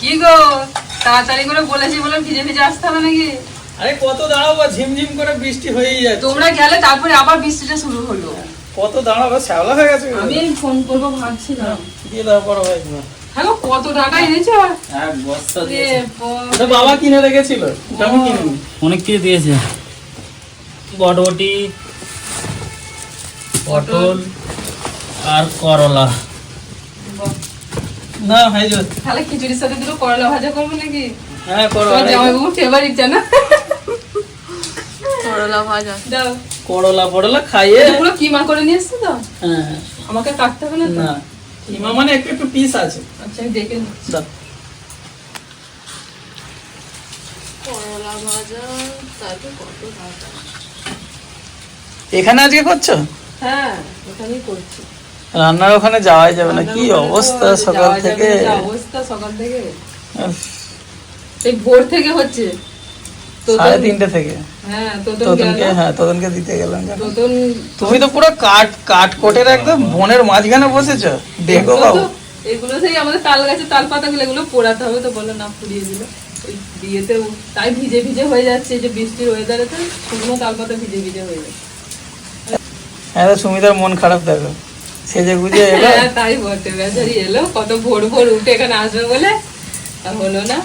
কি গো? তাড়াতাড়ি করে বলেছি বলে ভিজে ভিজে আসতে হবে নাকি? আরে কত দাঁড়াবো ঝিমঝিম করে বৃষ্টি হয়েই যাচ্ছে। তোমরা গেলে তারপরে আবার বৃষ্টিটা শুরু হলো। কত দাঁড়াবো শ্যাওলা হয়ে গেছে। আমি ফোন করব ভাবছিলাম। দিয়ে দাও বড় ভাই। হ্যালো কত টাকা এনেছো? এক বস্তা এ ওটা বাবা কিনে রেখেছিল। আমি কিনিনি অনেক কিছু দিয়েছে। বটবটি পটল আর করলা। না ভাই তাহলে খিচুড়ির সাথে দুটো করলা ভাজা করব নাকি? হ্যাঁ করো তোমার জামাইবাবু ফেভারিট জানা? করলা ভাজা। দাও। করলা পড়লা খাইয়ে কিমা করে নিয়ে এসছো তো? হ্যাঁ। আমাকে কাটতে হবে না না। কিমা মানে একটু একটু পিস আছে। আচ্ছা আমি দেখে নিচ্ছি। দাও। করলা ভাজা তারপর কত ভাজা? এখানে আজকে করছ? হ্যাঁ ওখানেই করছি। রান্নার ওখানে যাওয়াই যাবে না। কি অবস্থা সকাল থেকে? অবস্থা সকাল থেকে? ভোর থেকে হচ্ছে। সাড়ে তিনটে থেকে। হ্যাঁ তোতনকে হ্যাঁ তোতনকে দিতে গেলাম তুমি তো পুরো কাঠ কাঠ কোটের একদম বনের মাঝখানে বসেছো। দেখো বাবু। এগুলো সেই আমাদের তাল গাছে তাল পাতাগুলো এগুলো পোড়াতে হবে তো বলল না পুড়িয়ে দিল। বিয়েতে তাই ভিজে ভিজে হয়ে যাচ্ছে যে বৃষ্টির ওয়েদারে তো শুকনো তাল পাতা ভিজে ভিজে হয়ে যাচ্ছে। হ্যাঁ সুমিতার মন খারাপ দেখো। সেজে গুজে এলো। হ্যাঁ তাই বটে বেচারি এলো। কত ভোর ভোর উঠে এখানে আসবে বলে? হলো না।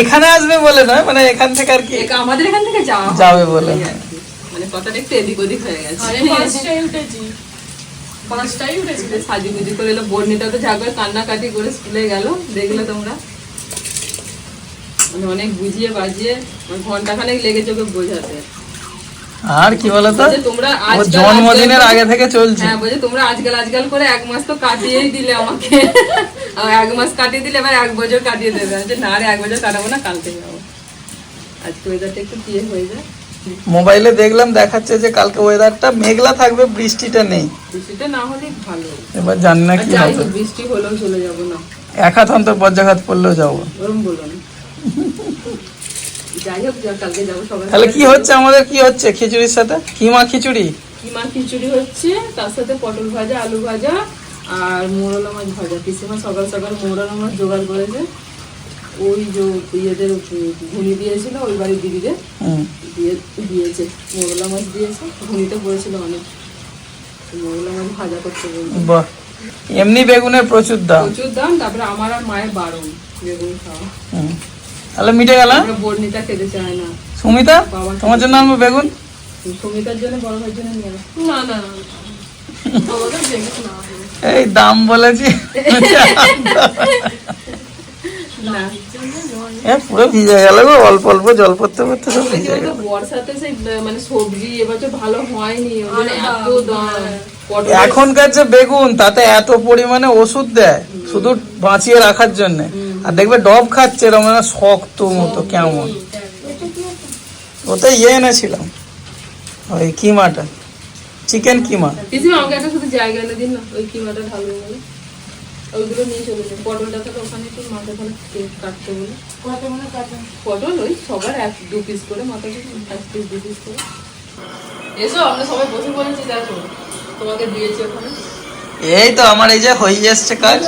এখানে আসবে বলে নয় মানে এখান থেকে আর কি আমাদের এখান থেকে যাওয়া যাবে বলে। মানে কথাটা একটু এদিক ওদিক হয়ে গেছে। আরে পাঁচটায় উঠেছি। সাজুগুজি করে এলো। বর্ণিতা তো ঝাঁকবে কান্নাকাটি করে স্কুলে গেল। দেখলে তোমরা। মানে অনেক বুঝিয়ে বাজিয়ে ঘন্টাখানেক লেগেছে ওকে বোঝাতে। আর কি বলতো? তোমরা জন্মদিনের আগে থেকে চলছে। হ্যাঁ বলছে তোমরা আজকাল আজকাল করে এক মাস তো কাটিয়েই দিলে আমাকে। আর এক মাস কাটিয়ে দিলে এবার এক বছর কাটিয়ে দেবে। বলছি, না রে এক বছর কাটাবো না কালকে যাব। আজকে ওয়েদারটা একটু বিয়ে হয়ে যায়? মোবাইলে দেখলাম দেখাচ্ছে যে কালকে ওয়েদারটা মেঘলা থাকবে বৃষ্টিটা নেই। বৃষ্টিটা না হলে ভালো। এবার জানি না কি হবে। বৃষ্টি হলেও চলে যাব না। এক হাত অন্তর বজ্রাঘাত পড়লেও যাব। ওরম বলো না। যাই হোক কালকে যাব সবাই তাহলে কি হচ্ছে আমাদের? কি হচ্ছে খিচুড়ির সাথে? কিমা খিচুড়ি? কিমা খিচুড়ি হচ্ছে তার সাথে পটল ভাজা আলু ভাজা আর মোরলা মাছ ভাজা। পিসিমা সকাল সকাল মোরলা মাছ জোগাড় করেছে। ওই যে ইয়েদের ঘুনি দিয়েছিল ওই বাড়ির দিদিদের। দিয়ে দিয়েছে মোরলা মাছ দিয়েছে। ঘুনিতে পড়েছিল অনেক। মোরলা মাছ ভাজা করতে বলছে। বাহ। এমনি বেগুনের প্রচুর দাম। প্রচুর দাম তারপরে আমার আর মায়ের বারণ বেগুন খাওয়া। তাহলে মিটে গেল বর্ণিতা খেতে চায় না। সুমিতা? তোমার জন্য আনব বেগুন? সুমিতার জন্য বড় ভাইয়ের জন্য নিয়ে না না না আমাদের বেগুন না হবে। এই দাম বলেছি। পুরো ভিজে গেল গো অল্প অল্প জল পড়তে পড়তে সব ভিজে গেল। বর্ষাতে সেই মানে সবজি এবছর ভালো হয়নি এত দাম। এখনকার যে বেগুন তাতে এত পরিমাণে ওষুধ দেয় শুধু বাঁচিয়ে রাখার জন্য। আর দেখবে ডব খাচ্ছে এরকম যেন শক্ত মতো কেমন। ওতে ইয়ে এনেছিলাম। ওই কিমাটা। চিকেন কিমা। আমাকে একটা শুধু জায়গা এনে দিন না ওই কিমাটা ঢালবে বলে। ওইগুলো নিয়ে চলে যাবে পটলটা তাহলে ওখানে একটু মাথা কাটতে বলে। পটল ওই সবার এক দু পিস করে মাথা এক পিস দু পিস করে। এসো আমরা সবাই বসে পড়েছি দেখো। তোমাকে দিয়েছি ওখানে। এই তো আমার এই যে হয়ে এসছে কাজ।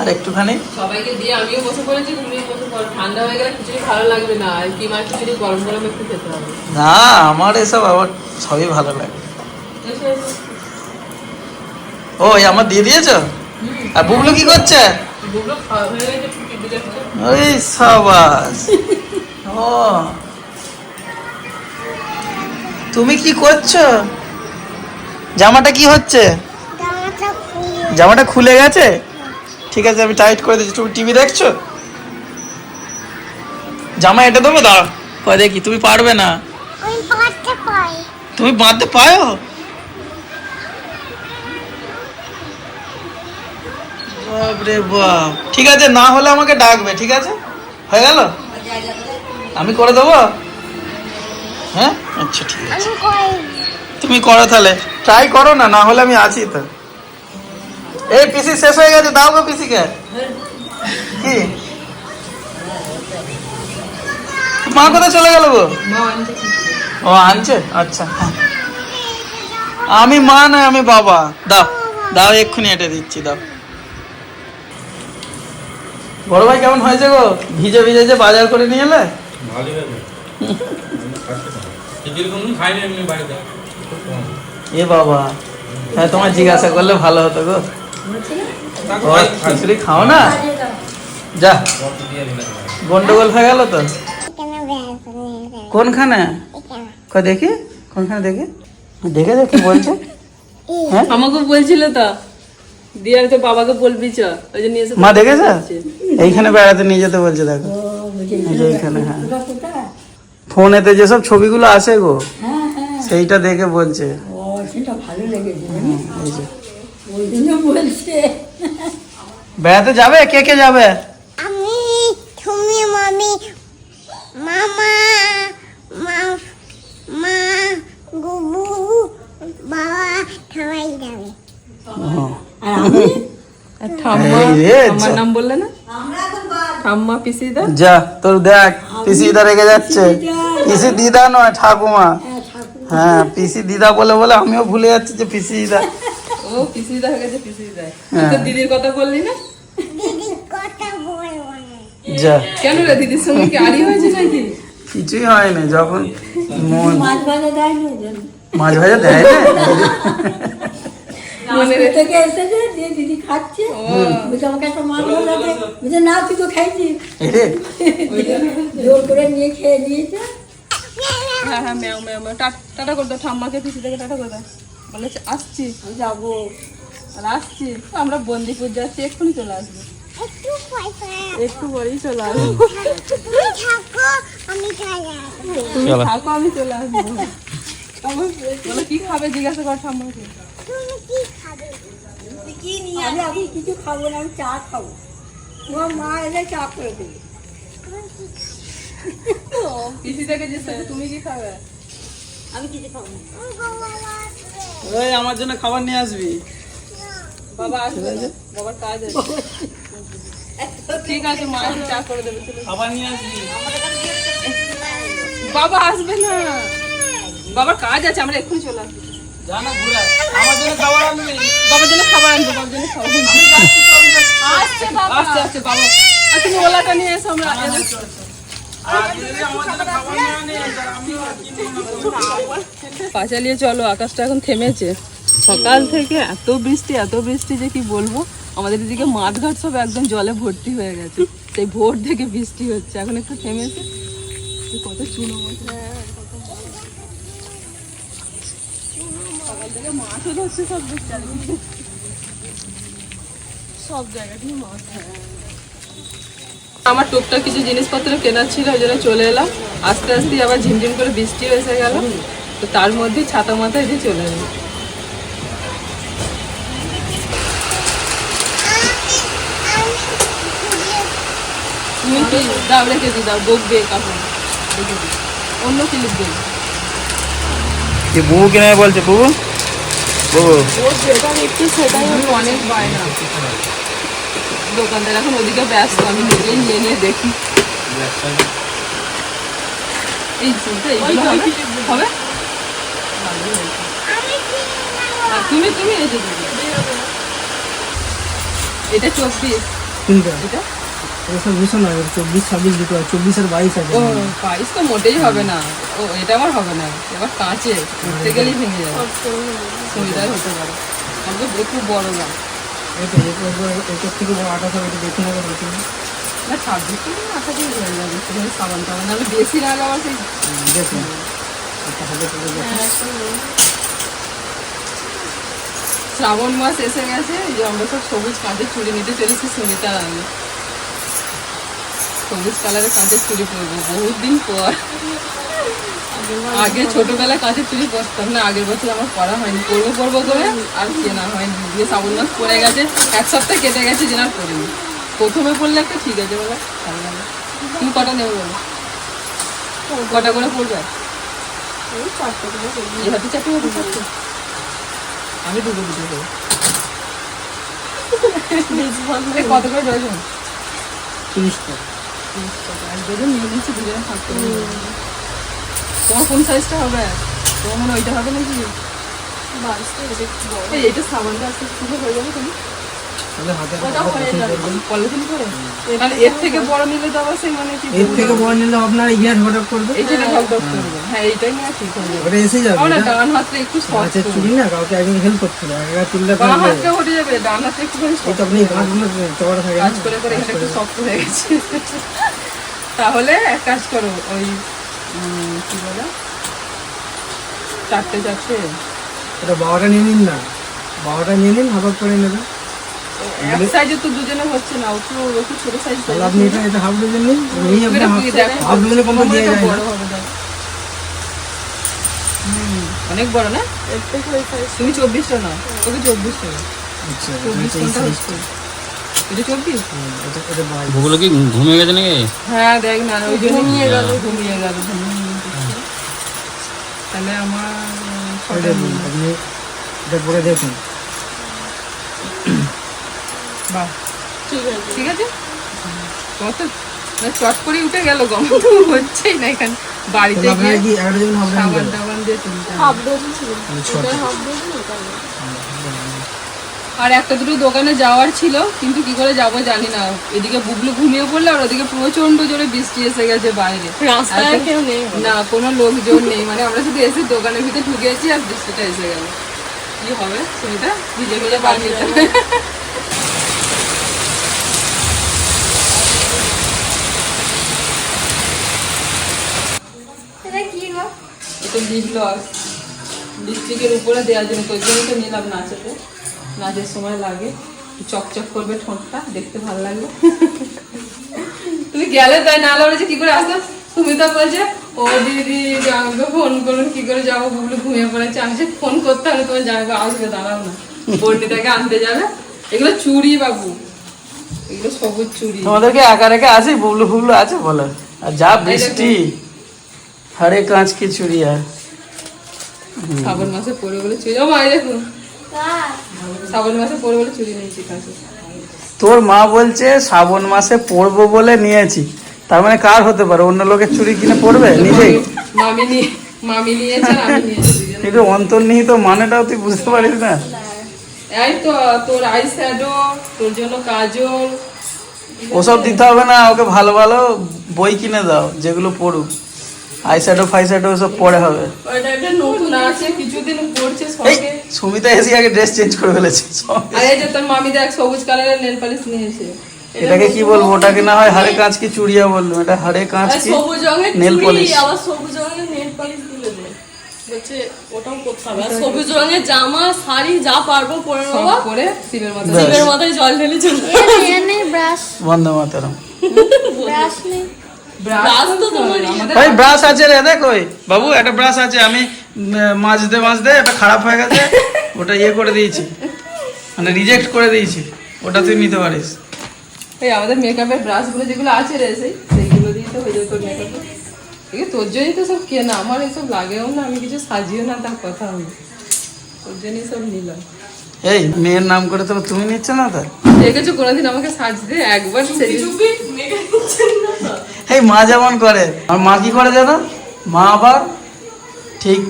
আর একটুখানি। সবাইকে দিয়ে আমিও বসে পড়েছি তুমিও বসে পড়ো। ঠান্ডা হয়ে গেলে খিচুড়ি ভালো লাগবে না। আর কিমা খিচুড়ি গরম গরম একটু খেতে হবে। না আমার এসব আবার সবই ভালো লাগে। ও আমার দিয়ে দিয়েছ? আর বুবলু কি করছে? ওই সাবাস। ও। তুমি কি করছ? জামাটা কি হচ্ছে? জামাটা খুলে গেছে? ঠিক আছে আমি টাইট করে দিচ্ছি। তুমি টিভি দেখছ? জামা এটা দেবো দাঁড়া কয় দেখি তুমি পারবে না। তুমি বাঁধতে পারো? বাপরে বাপ। ঠিক আছে না হলে আমাকে ডাকবে ঠিক আছে? হয়ে গেল? আমি করে দেবো? হ্যাঁ? আচ্ছা ঠিক আছে। তুমি করো তাহলে। ট্রাই করো না না হলে আমি আছি তো। এই পিসি শেষ হয়ে গেছে দাও গো পিসিকে কি। মা কোথায় চলে গেল গো? ও আনছে? আচ্ছা। আমি মা নয় আমি বাবা। দাও দাও এক্ষুনি এটা দিচ্ছি দাও। বড় ভাই কেমন হয়েছে গো? ভিজে ভিজে যে বাজার করে নিয়ে এলে। এ বাবা। হ্যাঁ তোমার জিজ্ঞাসা করলে ভালো হতো গো। খিচুড়ি খাও না? যা। গন্ডগোল হয়ে গেল তো? কোনখানে? দেখি? কোনখানে দেখি? দেখে দেখি বলছে। হ্যাঁ? আমাকে বলছিল তো। দিয়ে আমি তো বাবাকে বলবি চ। ওই যে নিয়ে এসে মা দেখেছে? এইখানে বেড়াতে নিয়ে যেতে বলছে দেখো। এইখানে হ্যাঁ। ফোনেতে যেসব ছবিগুলো আসে গো সেইটা দেখে বলছে। সেটা ভালো লেগেছে। ওই জন্য বলছে। বেড়াতে যাবে? কে কে যাবে? আমি তুমি মামি মামা মা মা গুবু বাবা সবাই যাবে। আর আমি? ঠাম্মা আমার নাম বললে না? ঠাম্মা পিসিদা যা তোর দেখ পিসি দিদা রেগে যাচ্ছে। পিসি দিদা নয় ঠাকুমা। হ্যাঁ পিসি দিদা বলে বলে আমিও ভুলে যাচ্ছি যে পিসি দিদা ও পিসিদা হয়ে গেছে পিসিদা। তো দিদির কথা বললি না? দিদি কথা বলব যা। কেন রে দিদির সঙ্গে কি আড়ি হয়েছে নাকি? কিছুই হয়নি যখন মন মাছ ভাজা দেয়নি ওই মাছ ভাজা দেয় না? মনে থেকে এসেছে দিয়ে দিদি খাচ্ছে। বলছে আমাকে একটা মাছ ভাজা দে। না তুই তো খাইছি জোর করে নিয়ে খেয়ে নিয়েছে। হ্যাঁ হ্যাঁ ম্যাও ম্যাও টাটা করে দাও ঠাম্মাকে পিসিদাকে টাটা করে দাও বলেছে আসছি যাব। আসছি আমরা বন্দিপুর যাচ্ছি এক্ষুনি চলে আসব। একটু পরেই চলে আসব। তুমি থাকো আমি চলে। আসব তুমি থাকো আমি চলে আসব। অবশ্যই। কি খাবে? জিজ্ঞাসা কর ঠাম্মাকে তুমি কি খাবে আমি আমি কিছু খাব না আমি চা খাব। তোমার মা এলে চা করে দেবে। পিসিদাকে জিজ্ঞাসা করছে, তুমি কি খাবে? আমি কিছু খাব না। ওই আমার জন্য খাবার নিয়ে আসবি। বাবা আসবে না। বাবার কাজ আছে। ঠিক আছে মা চা করে দেবে খাবার নিয়ে আসবি। বাবা আসবে না। বাবার কাজ আছে আমরা এক্ষুনি চলে আসব। জানা আমার জন্য খাবার আনবি। বাবার জন্য খাবার আনব বাবার জন্য খাবার আসছে বাবা। আসছে আসছে বাবা। আর তুমি ওলাটা নিয়ে এসো আমরা। পাঁচালিয়ে চলো, আকাশটা এখন থেমেছে। সকাল থেকে এত বৃষ্টি এত বৃষ্টি যে কি বলব? আমাদের এদিকে মাঠঘাট সব একদম জলে ভর্তি হয়ে গেছে। সেই ভোর থেকে বৃষ্টি হচ্ছে, এখন একটু থেমেছে। কত চুনো সকাল থেকে মাছও ধরছে সব। সব মাছ। হ্যাঁ। আমার টুকটাক কিছু জিনিসপত্র কেনার ছিল ওই জন্য চলে এলাম। আস্তে আস্তে আবার ঝিমঝিম করে বৃষ্টি এসে গেল। তো তার মধ্যে ছাতা মাথায় দিয়ে চলে এলাম দাও রেখে দিই দাও বকবে কাপড়। রেখে অন্য ক্লিপ কিনে বলছে দেখছি সেটাই আমি অনেক বায়না। দোকানদার এখন ওদিকে ব্যস্ত আমি নিজেই নিয়ে নিয়ে দেখি। এই চিন্তা এইগুলো হবে? হবে? তুমি তুমি এই যে এটা চব্বিশ। কোনটা? এটা? চব্বিশ ছাব্বিশ দুটো চব্বিশ আর বাইশ আছে। পাইস তো মোটেই হবে না। ও এটা আমার হবে না। এবার কাঁচে উঠতে গেলেই ভেঙে যাবে। সুবিধাই হতে পারে। আমাকে একটু বড় না এটার থেকে বড় না ছাব্বিশ হয়ে যাবে সাবান টাবান আমি বেশি না লাগাবার সেই দেখুন শ্রাবণ মাস এসে গেছে যে আমরা সব সবুজ কাঁধে চুড়ি নিতে চলেছি সুনিতা আমি। সবুজ কালারের কাঁচের চুড়ি পরবো বহুত দিন পর। আগে ছোটবেলায় কাঁচের চুড়ি পরতাম না আগের বছর আমার পরা হয়নি পরবো পরবো করে আর কেনা হয়নি। দিয়ে শ্রাবণ মাস পরে গেছে এক সপ্তাহ কেটে গেছে যে না পরিনি প্রথমে পড়লে একটা ঠিক আছে বলো। ভালো লাগে। তুমি কটা নেবে বলো? কটা করে পড়বে হাতে হাতে আমি দুটো দুটো করে এই কত করে ডজন তিরিশ টাকা তিরিশ টাকা এক ডজন নিয়ে নিচ্ছি দুজনে থাকতে তোমার কোন সাইজটা হবে তোমার মনে ওইটা হবে নাকি বাড়িতে এটা সাবানটা আস্তে আস্তে হয়ে যাবে তুমি এর থেকে বড় নিলে তো আবার মানে কি এর থেকে বড় নিলে আপনার ইয়ার হঠাৎ করবে। এই যে ঢক ঢক করবে। হ্যাঁ এইটাই না ঠিক হবে। ওটা এসে যাবে আমার ডান হাতটা একটু শক্ত গাছের চুরি না কাউকে একদিন হেল্প করতে হবে। একা তুললে বাম পারবে উঠে যাবে ডান হাতটা একটু করে শক্ত আপনি গাছগুলো চড়া থাকে কাজ করে করে এটা একটু শক্ত হয়ে গেছে। তাহলে এক কাজ করো ওই কি বলে? চারটে চারটে। এটা বাবাটা নিয়ে নিন না। বাবাটা নিয়ে নিন হাফ করে নেবেন। এক সাইজে তো দুজনে হচ্ছে না একটু একটু ছোট সাইজ তাহলে আপনি এটা এটা হাফ ডজন নিন এই আপনি হাফ ডজনে কম দিয়ে যায় বড় হবে হুম, অনেক বড় না? এর থেকে ওই তুমি চব্বিশটা না ওকে চব্বিশটা আচ্ছা এটা এটা এটা ভূগুলো কি ঘুমিয়ে গেছে নাকি? হ্যাঁ দেখ না ওই জন্য নিয়ে গেল ঘুমিয়ে গেল তাহলে আমার এটা পরে দেখুন। বাহ। ঠিক আছে। ঠিক আছে? তোমার তো মানে চট করে উঠে গেল গম হচ্ছেই না এখানে। বাড়িতে গিয়ে সাবান টাবান দিয়ে তুলতে। আর একটা দুটো দোকানে যাওয়ার ছিল কিন্তু কি করে যাব জানি না। এদিকে বুবলু ঘুমিয়ে পড়লে আর ওদিকে প্রচণ্ড জোরে বৃষ্টি এসে গেছে বাইরে। রাস্তায় আর তো- কেউ নেই। না কোনো লোকজন নেই। মানে আমরা শুধু এসে দোকানের ভিতরে ঢুকেছি আর বৃষ্টিটা এসে গেল। কি হবে? সেটা ভিজে ভিজে যাবে এটা কি গো এটা লিপ লস লিপস্টিকের উপরে দেওয়ার জন্য তোর জন্য তো নিলাম নাচেতে নাচের সময় লাগে। চকচক করবে ঠোঁটটা দেখতে ভালো লাগবে। তুমি গেলে তাই না লড়েছে কি করে আসলাম তুমি তো বলছে ও দিদি আমাকে ফোন করুন কি করে যাব? বুবলু ঘুমিয়ে পড়েছে। আমি যে ফোন করতে হবে তোমার জামাইকে আসবে দাঁড়াও না। বর্ণিতাকে আনতে যাবে। এগুলো চুড়ি বাবু। এগুলো সবুজ চুড়ি। তোমাদেরকে একা রেখে আসি বুবলু ফুবলু আছে বলো। আর যা বৃষ্টি। হরে কাঁচ কি চুড়িয়া শ্রাবণ মাসে পরে বলে চুড়ি ও মাই দেখুন শ্রাবণ মাসে পরে বলে চুড়ি নিয়েছি কাছে তোর মা বলছে শ্রাবণ মাসে পরবো বলে নিয়েছি তার মানে কার হতে পারে অন্য লোকের চুড়ি কিনে পরবে নিজেই মামি নিয়ে মামি নিয়েছে আমি নিয়েছি। কিন্তু অন্তর্নিহিত মানেটাও তুই বুঝতে পারিস না এই তো তোর আই শ্যাডো তোর জন্য কাজল ওসব দিতে হবে না ওকে ভালো ভালো বই কিনে দাও যেগুলো পড়ুক আইশ্যাডো ফাইশ্যাডো সব পরে হবে। ওইটা একটা নতুন আছে কিছুদিন সঙ্গে। সুমিতা এসে আগে ড্রেস চেঞ্জ করে ফেলেছে। আর এই যে তোর মামি দেখ সবুজ কালারের নেল পালিশ নিয়েছে এটাকে কি বলব ওটাকে না হয় হাড়ে কাঁচ কি চুড়িয়া বলল এটা হাড়ে কাঁচ কি সবুজ রঙের নেল পলিশ আবার সবুজ রঙের নেল পলিশ দিলে দে। বলছে ওটাও করতে হবে। আর সবুজ রঙের জামা শাড়ি যা পারব পরে নেব করে শিবের মতো শিবের মাথায় জল ঢেলে নেই ব্রাশ। বন্ধ মাতারাম। ব্রাশ নেই ব্রাশ তো ভাই ব্রাশ আছে রে দেখ ওই। বাবু একটা ব্রাশ আছে আমি উম, মাজতে মাজতে এটা খারাপ হয়ে গেছে ওটা ইয়ে করে দিয়েছি। মানে রিজেক্ট করে দিয়েছি ওটা তুই নিতে পারিস। এই আমাদের মেকআপের ব্রাশগুলো যেগুলো আছে রে সেই সেইগুলো দিয়ে তো হয়ে যাবে তোর মেকআপ এই তোর জন্যই তো সব কেনা আমার এসব লাগেও না আমি কিছু সাজিও না তার কথা আমি তোর জন্যই সব নিলাম। এই মেয়ের নাম করে তো তুমি নিচ্ছ না তো? দেখেছ কোনোদিন আমাকে সাজতে? একবার সেজে এই মা যেমন করে। আর মা কি করে জানো? মা আবার ঠিক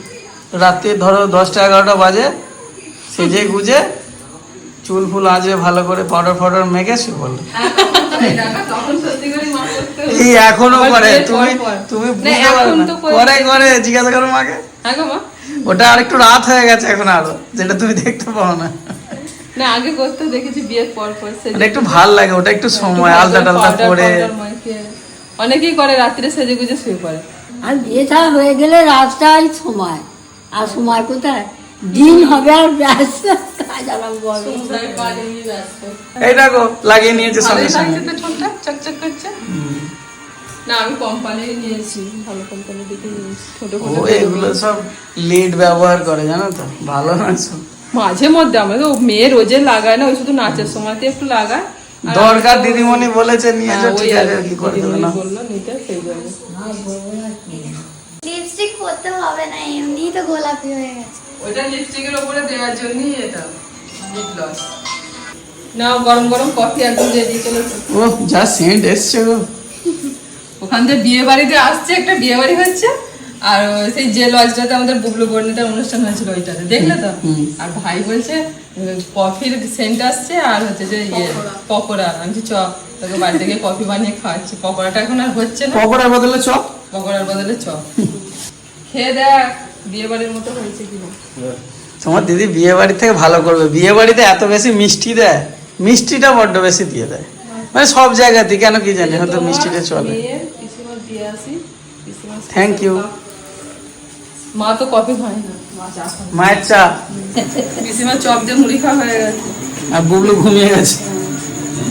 রাত্রে ধরো দশটা এগারোটা বাজে সেজে গুজে চুল ফুল আজে ভালো করে পাউডার ফাউডার মেখে সে বলল। এই এখনও করে। তুমি পর পর। তুমি বুঝতে পারো করে- করে জিজ্ঞাসা করো মাকে। হ্যাঁ ওটা আর একটু রাত হয়ে গেছে এখন আরও যেটা তুমি দেখতে পাও না। না আগে করতে দেখেছি বিয়ের পর পর একটু ভালো লাগে ওটা একটু সময় আলদা টালদা powder, করে powder মাখিয়ে। অনেকেই করে রাত্রে সেজে গুজে শুয়ে পড়ে। আর বিয়ে থা হয়ে গেলে রাস্তায় সময়। আর সময় কোথায়? দিন হবে আর ব্যস্ত। এই দেখো লাগিয়ে নিয়েছে সঙ্গে সঙ্গে চকচক করছে? না আমি কোম্পানি নিয়েছি। ভালো কোম্পানি দেখে নিয়েছি। ছোট ছোট এগুলো সব লিড ব্যবহার করে জানো তো? ভালো না সব। মাঝে মধ্যে আমরা তো মেয়ে রোজে লাগায় না ওই শুধু নাচের সময়তে একটু লাগায়। দরকার দিদিমণি বলেছে নিয়েছো হ্যাঁ, ওই ঠিক আছে কি করে দেবে না। বলল নিতে সেই জন্য। লিপস্টিক পরতে হবে না এমনিই তো গোলাপি হয়ে গেছে। ওইটা লিপস্টিকের উপরে দেওয়ার জন্যই এটা লিপ গ্লস নাও গরম গরম কফি একদম রেডি চলে। ও যা সেন্ট এসছে গো। ওখান থেকে বিয়ে বাড়িতে আসছে একটা বিয়ে বাড়ি হচ্ছে আর সেই যে লজটাতে আমাদের বুবলু বর্ণিতার অনুষ্ঠান হয়েছিল ওইটাতে দেখলে তো? আর ভাই বলছে কফির সেন্ট আসছে আর হচ্ছে যে ইয়ে পকোড়া। আমি চ তোকে বাড়িতে গিয়ে কফি বানিয়ে খাওয়াচ্ছি। পকোড়াটা এখন আর হচ্ছে না। পকোড়ার বদলে চপ? পকোড়ার বদলে চ খেয়ে দেখ বিয়ে বাড়ির মতো হয়েছে কিনা। তোমার দিদি বিয়ে বাড়ি থেকে ভালো করবে। বিয়ে বাড়িতে এত বেশি মিষ্টি দেয়। মিষ্টিটা বড্ড বেশি দিয়ে দেয়। মানে সব জায়গাতে কেন কি জানি হয়তো মিষ্টিটা চলে। পিসিমার Thank মা তো কফি খায় না। মায়ের চা। পিসিমার চপ দিয়ে মুড়ি খাওয়া হয়ে গেছে। আর বুবলু ঘুমিয়ে গেছে।